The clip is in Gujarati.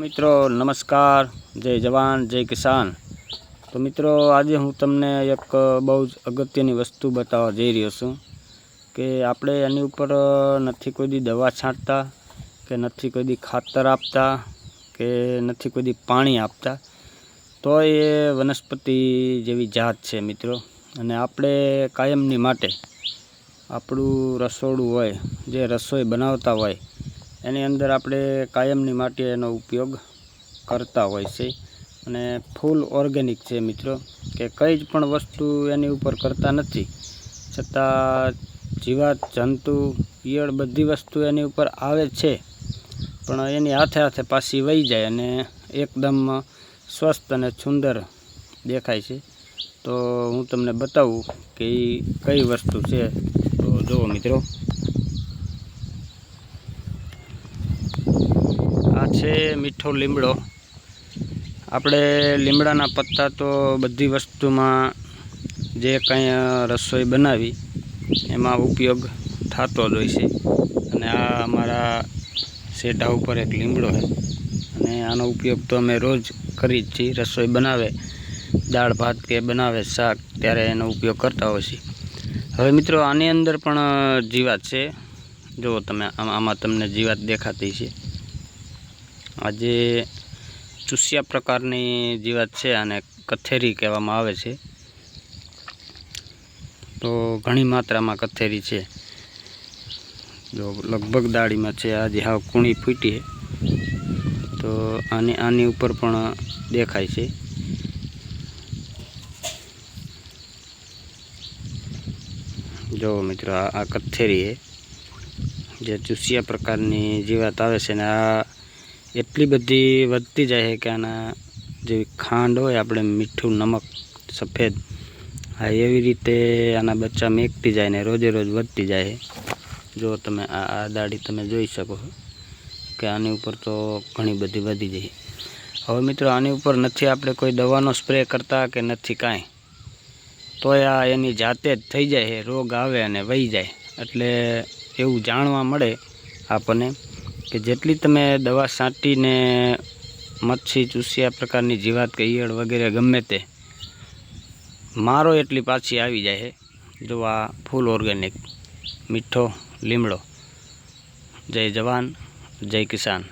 મિત્રો, નમસ્કાર. જય જવાન, જય કિસાન. તો મિત્રો, આજે હું તમને એક બહુ જ અગત્યની વસ્તુ બતાવવા જઈ રહ્યો છું કે આપણે એની ઉપર નથી કોઈ દવા છાંટતા, કે નથી કોઈ દી ખાતર આપતા, કે નથી કોઈ દી પાણી આપતા. તો એ વનસ્પતિ જેવી જાત છે મિત્રો. અને આપણે કાયમની માટે આપણું રસોડું હોય, જે રસોઈ બનાવતા હોય એની અંદર આપણે કાયમની માટે એનો ઉપયોગ કરતા હોય છે. અને ફૂલ ઓર્ગેનિક છે મિત્રો, કે કંઈ જ પણ વસ્તુ એની ઉપર કરતા નથી. છતાં જીવાત, જંતુ, ઈયળ બધી વસ્તુ એની ઉપર આવે છે. પણ એની હાથે હાથે પાછી વહી જાય અને એકદમ સ્વસ્થ અને સુંદર દેખાય છે. તો હું તમને બતાવું કે એ કઈ વસ્તુ છે. તો જુઓ મિત્રો આ છે મીઠો લીમડો. આપણે લીમડાના પત્તા તો બધી વસ્તુમાં જે કંઈ રસોઈ બનાવી, એમાં ઉપયોગ થતો જ હોય છે. અને આ અમારા શેઢા ઉપર એક લીમડો છે. અને આનો ઉપયોગ તો અમે રોજ કરી જ છીએ, રસોઈ બનાવે, દાળ, ભાત કે બનાવે શાક, ત્યારે એનો ઉપયોગ કરતા હોય છે હવે મિત્રો, આની અંદર પણ જીવાત છે. જુઓ તમે, આમાં આમાં તમને જીવાત દેખાતી છે આજે ચૂસિયા પ્રકારની જીવાત છે અને કથેરી કહેવામાં આવે છે. તો ઘણી માત્રામાં કથેરી છે. જો લગભગ દાળીમાં છે, આજે હાવ કૂણી ફૂટી. તો આની આની ઉપર પણ દેખાય છે. જો મિત્રો, આ કથેરી જે ચૂસિયા પ્રકારની જીવાત આવે છે ને, આ એટલી બધી વધતી જાય છે કે આના જેવી ખાંડ હોય, આપણે મીઠું, નમક, સફેદ, હા, એવી રીતે આના બચ્ચા મેકતી જાય ને રોજે રોજ વધતી જાય જો તમે આ આ દાઢી તમે જોઈ શકો કે આની ઉપર તો ઘણી બધી વધી જાય હવે મિત્રો, આની ઉપર નથી આપણે કોઈ દવાનો સ્પ્રે કરતા કે નથી કાંઈ? તોય આ એની જાતે જ થઈ જાય રોગ આવે અને વહી જાય. એટલે એવું જાણવા મળે આપણને. કે જેટલી તમે દવા છાંટીને મચ્છી, ચૂસ્યા પ્રકારની જીવાત કે ઈયળ વગેરે ગમે તે, મારો એટલી પાછી આવી જાય છે જો આ ફૂલ ઓર્ગેનિક, મીઠો, લીમડો. જય જવાન, જય કિસાન.